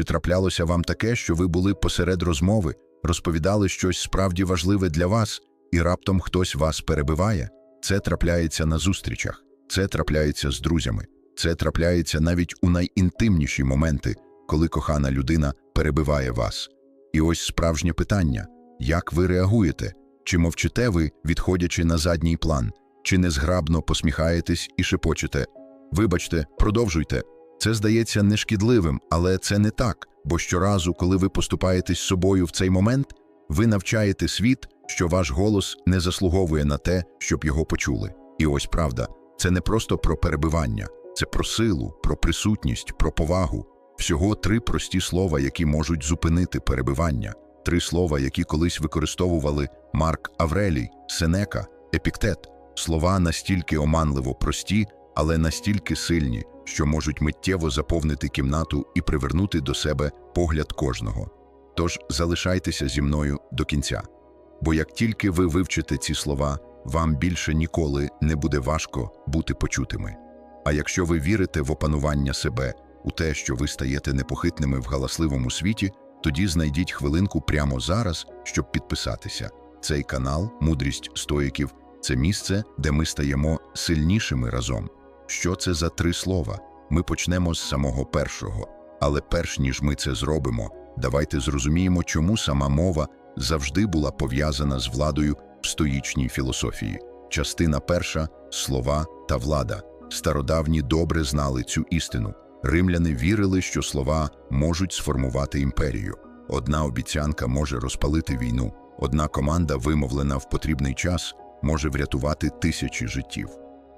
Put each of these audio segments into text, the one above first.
Чи траплялося вам таке, що ви були посеред розмови, розповідали щось справді важливе для вас, і раптом хтось вас перебиває? Це трапляється на зустрічах, це трапляється з друзями, це трапляється навіть у найінтимніші моменти, коли кохана людина перебиває вас. І ось справжнє питання: як ви реагуєте? Чи мовчите ви, відходячи на задній план, чи незграбно посміхаєтесь і шепочете Вибачте, продовжуйте. Це здається нешкідливим, але це не так, бо щоразу, коли ви поступаєтесь з собою в цей момент, ви навчаєте світ, що ваш голос не заслуговує на те, щоб його почули. І ось правда, це не просто про перебивання, це про силу, про присутність, про повагу. Всього три прості слова, які можуть зупинити перебивання, три слова, які колись використовували Марк Аврелій, Сенека, Епіктет. Слова настільки оманливо прості, але настільки сильні, що можуть миттєво заповнити кімнату і привернути до себе погляд кожного. Тож залишайтеся зі мною до кінця. Бо як тільки ви вивчите ці слова, вам більше ніколи не буде важко бути почутими. А якщо ви вірите в опанування себе, у те, що ви стаєте непохитними в галасливому світі, тоді знайдіть хвилинку прямо зараз, щоб підписатися. Цей канал Мудрість стоїків це місце, де ми стаємо сильнішими разом. Що це за три слова? Ми почнемо з самого першого. Але перш ніж ми це зробимо, давайте зрозуміємо, чому сама мова завжди була пов'язана з владою в стоїчній філософії. Частина перша слова та влада. Стародавні добре знали цю істину. Римляни вірили, що слова можуть сформувати імперію. Одна обіцянка може розпалити війну, одна команда, вимовлена в потрібний час, може врятувати тисячі життів.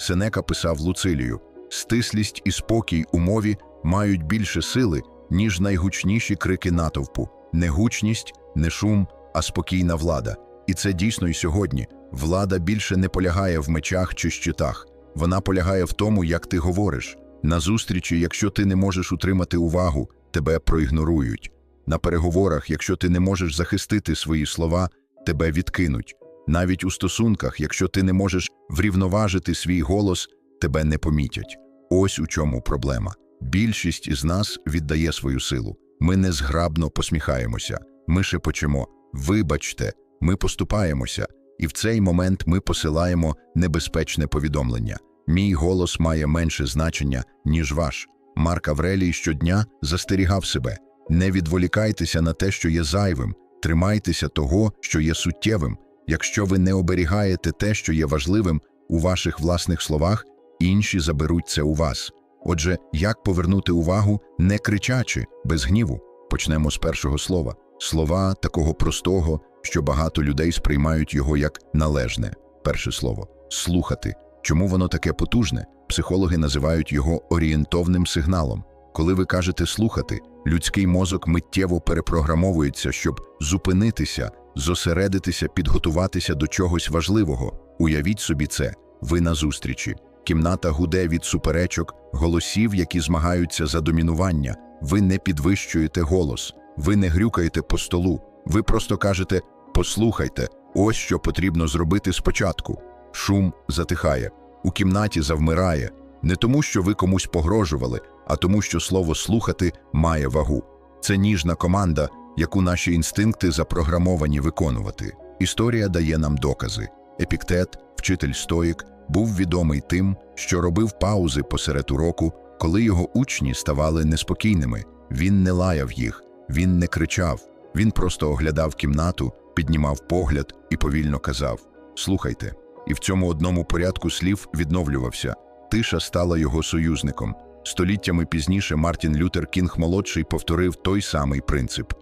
Сенека писав Луцилію: стислість і спокій у мові мають більше сили, ніж найгучніші крики натовпу, не гучність, не шум, а спокійна влада. І це дійсно і сьогодні. Влада більше не полягає в мечах чи щитах. Вона полягає в тому, як ти говориш. На зустрічі, якщо ти не можеш утримати увагу, тебе проігнорують. На переговорах, якщо ти не можеш захистити свої слова, тебе відкинуть. Навіть у стосунках, якщо ти не можеш врівноважити свій голос, тебе не помітять. Ось у чому проблема. Більшість із нас віддає свою силу. Ми незграбно посміхаємося, ми шепочемо Вибачте, ми поступаємося, і в цей момент ми посилаємо небезпечне повідомлення. Мій голос має менше значення, ніж ваш. Марк Аврелій щодня застерігав себе. Не відволікайтеся на те, що є зайвим, тримайтеся того, що є суттєвим. Якщо ви не оберігаєте те, що є важливим у ваших власних словах, інші заберуть це у вас. Отже, як повернути увагу, не кричачи, без гніву? Почнемо з першого слова. Слова такого простого, що багато людей сприймають його як належне. Перше слово слухати. Чому воно таке потужне? Психологи називають його орієнтовним сигналом. Коли ви кажете слухати, людський мозок миттєво перепрограмовується, щоб зупинитися, зосередитися, підготуватися до чогось важливого. Уявіть собі це, ви на зустрічі. Кімната гуде від суперечок, голосів, які змагаються за домінування. Ви не підвищуєте голос, ви не грюкаєте по столу. Ви просто кажете послухайте, ось що потрібно зробити спочатку. Шум затихає, у кімнаті завмирає, не тому, що ви комусь погрожували, а тому, що слово слухати має вагу. Це ніжна команда, яку наші інстинкти запрограмовані виконувати. Історія дає нам докази. Епіктет, вчитель стоїк, був відомий тим, що робив паузи посеред уроку, коли його учні ставали неспокійними. Він не лаяв їх, він не кричав, він просто оглядав кімнату, піднімав погляд і повільно казав: Слухайте. І в цьому одному порядку слів відновлювався. Тиша стала його союзником. Століттями пізніше Мартін Лютер Кінг молодший повторив той самий принцип.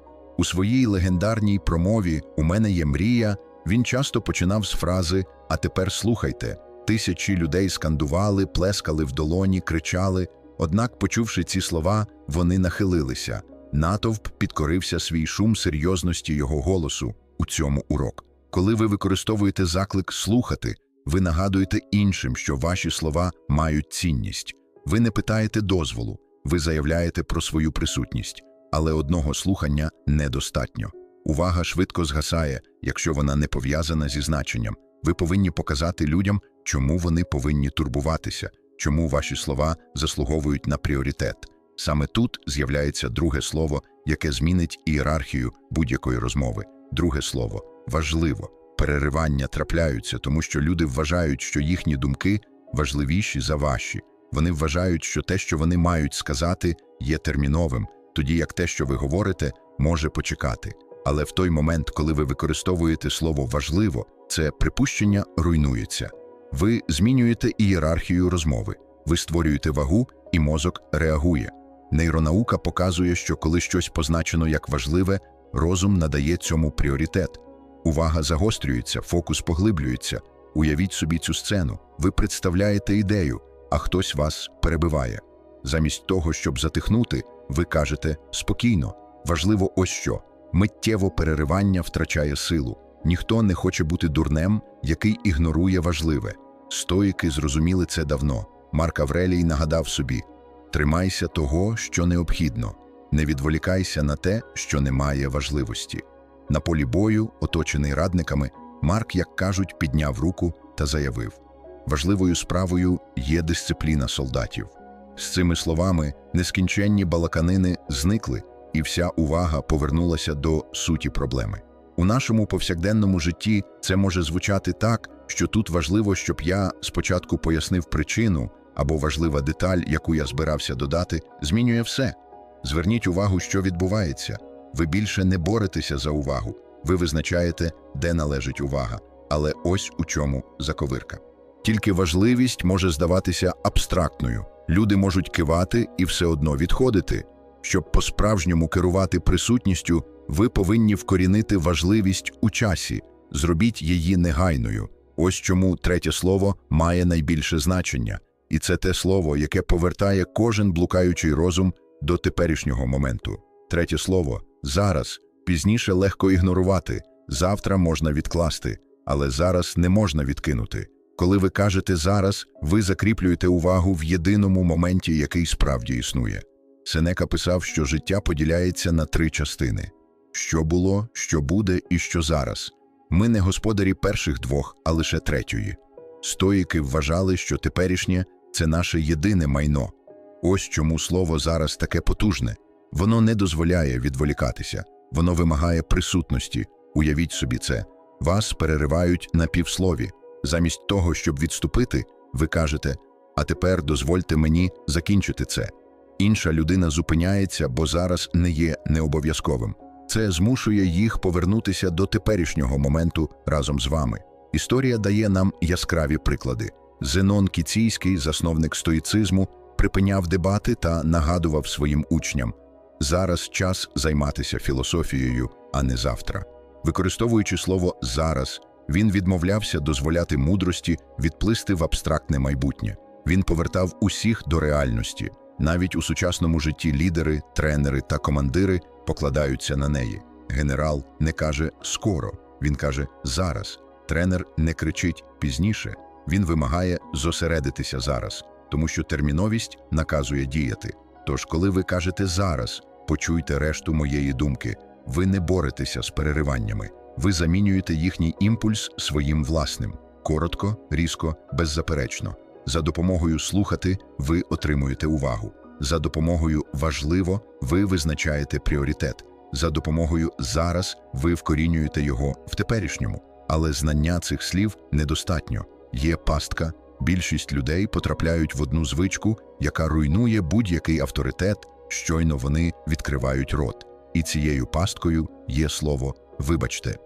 У своїй легендарній промові У мене є мрія. Він часто починав з фрази А тепер слухайте. Тисячі людей скандували, плескали в долоні, кричали. Однак, почувши ці слова, вони нахилилися. Натовп підкорився свій шум серйозності його голосу у цьому урок. Коли ви використовуєте заклик слухати, ви нагадуєте іншим, що ваші слова мають цінність. Ви не питаєте дозволу, ви заявляєте про свою присутність, але одного слухання недостатньо. Увага швидко згасає, якщо вона не пов'язана зі значенням. Ви повинні показати людям, чому вони повинні турбуватися, чому ваші слова заслуговують на пріоритет. Саме тут з'являється друге слово, яке змінить ієрархію будь-якої розмови. Друге слово важливо. Переривання трапляються, тому що люди вважають, що їхні думки важливіші за ваші. Вони вважають, що те, що вони мають сказати, є терміновим, тоді як те, що ви говорите, може почекати. Але в той момент, коли ви використовуєте слово важливо, це припущення руйнується. Ви змінюєте ієрархію розмови, ви створюєте вагу, і мозок реагує. Нейронаука показує, що коли щось позначено як важливе, розум надає цьому пріоритет. Увага загострюється, фокус поглиблюється. Уявіть собі цю сцену. Ви представляєте ідею, а хтось вас перебиває. Замість того, щоб затихнути, ви кажете спокійно. Важливо ось що миттєво переривання втрачає силу. Ніхто не хоче бути дурнем, який ігнорує важливе. Стоїки зрозуміли це давно. Марк Аврелій нагадав собі: тримайся того, що необхідно, не відволікайся на те, що не має важливості. На полі бою, оточений радниками, Марк, як кажуть, підняв руку та заявив: важливою справою є дисципліна солдатів. З цими словами нескінченні балаканини зникли, і вся увага повернулася до суті проблеми. У нашому повсякденному житті це може звучати так, що тут важливо, щоб я спочатку пояснив причину або важлива деталь, яку я збирався додати, змінює все. Зверніть увагу, що відбувається. Ви більше не боретеся за увагу, ви визначаєте, де належить увага. Але ось у чому заковирка. Тільки важливість може здаватися абстрактною. Люди можуть кивати і все одно відходити. Щоб по-справжньому керувати присутністю, ви повинні вкорінити важливість у часі, зробіть її негайною. Ось чому третє слово має найбільше значення, і це те слово, яке повертає кожен блукаючий розум до теперішнього моменту. Третє слово зараз пізніше легко ігнорувати, завтра можна відкласти, але зараз не можна відкинути. Коли ви кажете зараз, ви закріплюєте увагу в єдиному моменті, який справді існує. Сенека писав, що життя поділяється на три частини: що було, що буде і що зараз. Ми не господарі перших двох, а лише третьої. Стоїки вважали, що теперішнє це наше єдине майно. Ось чому слово зараз таке потужне. Воно не дозволяє відволікатися, воно вимагає присутності. Уявіть собі це. Вас переривають на півслові. Замість того, щоб відступити, ви кажете: а тепер дозвольте мені закінчити це. Інша людина зупиняється, бо зараз не є необов'язковим. Це змушує їх повернутися до теперішнього моменту разом з вами. Історія дає нам яскраві приклади. Зенон Кіційський, засновник стоїцизму, припиняв дебати та нагадував своїм учням: зараз час займатися філософією, а не завтра. Використовуючи слово зараз, він відмовлявся дозволяти мудрості відплисти в абстрактне майбутнє. Він повертав усіх до реальності. Навіть у сучасному житті лідери, тренери та командири покладаються на неї. Генерал не каже скоро, він каже зараз. Тренер не кричить пізніше, він вимагає зосередитися зараз, тому що терміновість наказує діяти. Тож, коли ви кажете зараз, почуйте решту моєї думки, ви не боретеся з перериваннями, ви замінюєте їхній імпульс своїм власним, коротко, різко, беззаперечно. За допомогою слухати ви отримуєте увагу. За допомогою важливо ви визначаєте пріоритет. За допомогою зараз ви вкорінюєте його в теперішньому. Але знання цих слів недостатньо. Є пастка. Більшість людей потрапляють в одну звичку, яка руйнує будь-який авторитет, щойно вони відкривають рот. І цією пасткою є слово вибачте.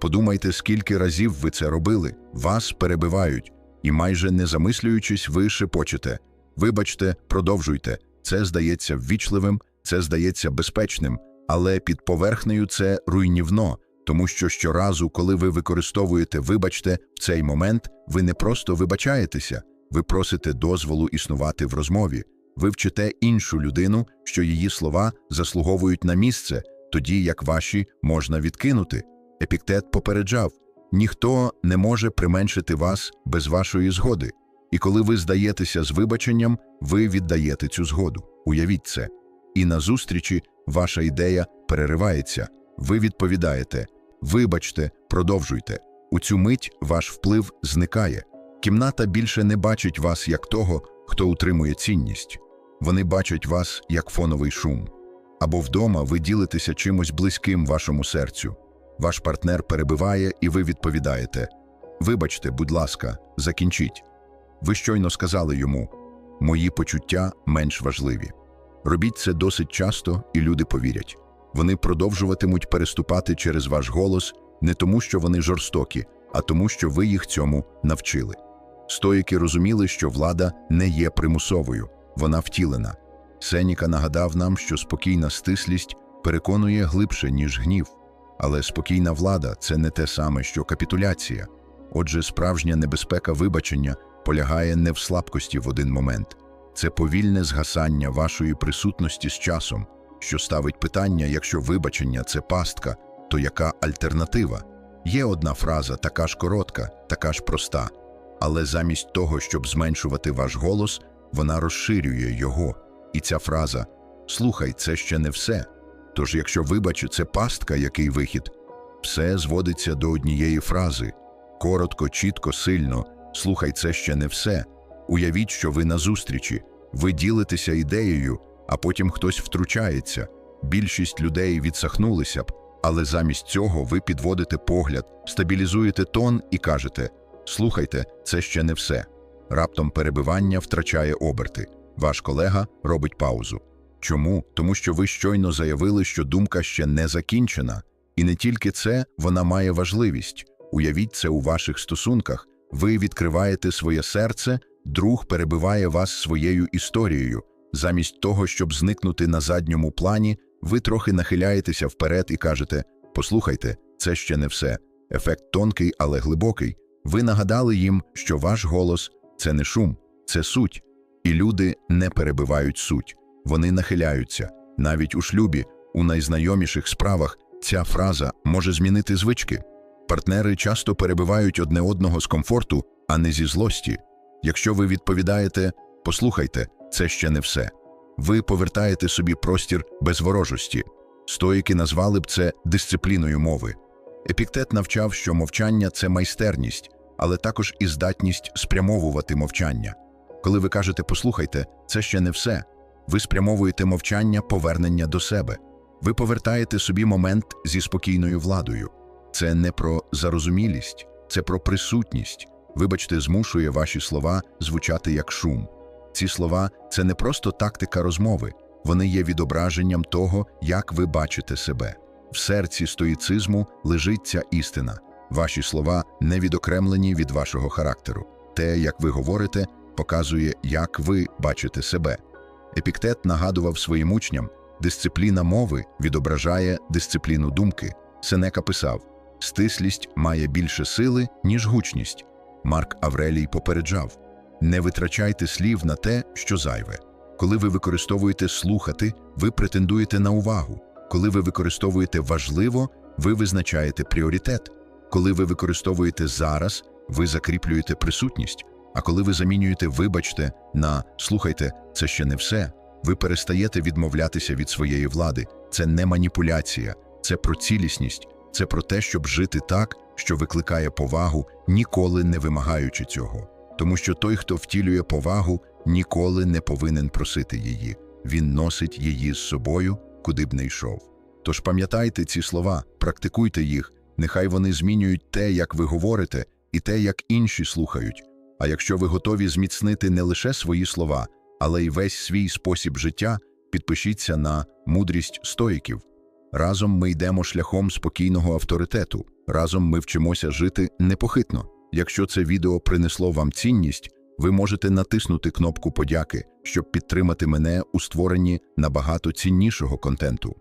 Подумайте, скільки разів ви це робили, вас перебивають, і майже не замислюючись, ви шепочете. Вибачте, продовжуйте. Це здається ввічливим, це здається безпечним, але під поверхнею це руйнівно, тому що щоразу, коли ви використовуєте вибачте, в цей момент ви не просто вибачаєтеся, ви просите дозволу існувати в розмові, ви вчите іншу людину, що її слова заслуговують на місце, тоді як ваші можна відкинути. Епіктет попереджав ніхто не може применшити вас без вашої згоди. І коли ви здаєтеся з вибаченням, ви віддаєте цю згоду. Уявіть це. І на зустрічі ваша ідея переривається. Ви відповідаєте: вибачте, продовжуйте. У цю мить ваш вплив зникає. Кімната більше не бачить вас як того, хто утримує цінність. Вони бачать вас як фоновий шум. Або вдома ви ділитеся чимось близьким вашому серцю. Ваш партнер перебиває, і ви відповідаєте: Вибачте, будь ласка, закінчіть. Ви щойно сказали йому: Мої почуття менш важливі. Робіть це досить часто, і люди повірять. Вони продовжуватимуть переступати через ваш голос не тому, що вони жорстокі, а тому, що ви їх цьому навчили. Стоїки розуміли, що влада не є примусовою, вона втілена. Сеніка нагадав нам, що спокійна стислість переконує глибше, ніж гнів. Але спокійна влада це не те саме, що капітуляція. Отже, справжня небезпека вибачення полягає не в слабкості в один момент, це повільне згасання вашої присутності з часом, що ставить питання: якщо вибачення це пастка, то яка альтернатива? Є одна фраза, така ж коротка, така ж проста, але замість того, щоб зменшувати ваш голос, вона розширює його. І ця фраза Слухай, це ще не все. Тож, якщо вибач, це пастка, який вихід, все зводиться до однієї фрази коротко, чітко, сильно. Слухай, це ще не все. Уявіть, що ви на зустрічі, ви ділитеся ідеєю, а потім хтось втручається. Більшість людей відсахнулися б, але замість цього ви підводите погляд, стабілізуєте тон і кажете: Слухайте, це ще не все. Раптом перебивання втрачає оберти. Ваш колега робить паузу. Чому? Тому що ви щойно заявили, що думка ще не закінчена. І не тільки це, вона має важливість. Уявіть це у ваших стосунках. Ви відкриваєте своє серце, друг перебиває вас своєю історією. Замість того, щоб зникнути на задньому плані, ви трохи нахиляєтеся вперед і кажете: Послухайте, це ще не все. Ефект тонкий, але глибокий. Ви нагадали їм, що ваш голос це не шум, це суть. І люди не перебивають суть, вони нахиляються. Навіть у шлюбі, у найзнайоміших справах, ця фраза може змінити звички. Партнери часто перебивають одне одного з комфорту, а не зі злості. Якщо ви відповідаєте Послухайте, це ще не все. Ви повертаєте собі простір без ворожості. Стоїки назвали б це дисципліною мови. Епіктет навчав, що мовчання це майстерність, але також і здатність спрямовувати мовчання. Коли ви кажете послухайте, це ще не все. Ви спрямовуєте мовчання повернення до себе. Ви повертаєте собі момент зі спокійною владою. Це не про зарозумілість, це про присутність. Вибачте, змушує ваші слова звучати як шум. Ці слова це не просто тактика розмови, вони є відображенням того, як ви бачите себе. В серці стоїцизму лежить ця істина. Ваші слова не відокремлені від вашого характеру. Те, як ви говорите, показує, як ви бачите себе. Епіктет нагадував своїм учням, дисципліна мови відображає дисципліну думки. Сенека писав: стислість має більше сили, ніж гучність. Марк Аврелій попереджав: не витрачайте слів на те, що зайве. Коли ви використовуєте слухати, ви претендуєте на увагу. Коли ви використовуєте важливо, ви визначаєте пріоритет. Коли ви використовуєте зараз, ви закріплюєте присутність. А коли ви замінюєте вибачте на слухайте, це ще не все. Ви перестаєте відмовлятися від своєї влади. Це не маніпуляція, це про цілісність, це про те, щоб жити так, що викликає повагу, ніколи не вимагаючи цього. Тому що той, хто втілює повагу, ніколи не повинен просити її, він носить її з собою, куди б не йшов. Тож пам'ятайте ці слова, практикуйте їх, нехай вони змінюють те, як ви говорите, і те, як інші слухають. А якщо ви готові зміцнити не лише свої слова, але й весь свій спосіб життя, підпишіться на мудрість стоїків. Разом ми йдемо шляхом спокійного авторитету, разом ми вчимося жити непохитно. Якщо це відео принесло вам цінність, ви можете натиснути кнопку подяки, щоб підтримати мене у створенні набагато ціннішого контенту.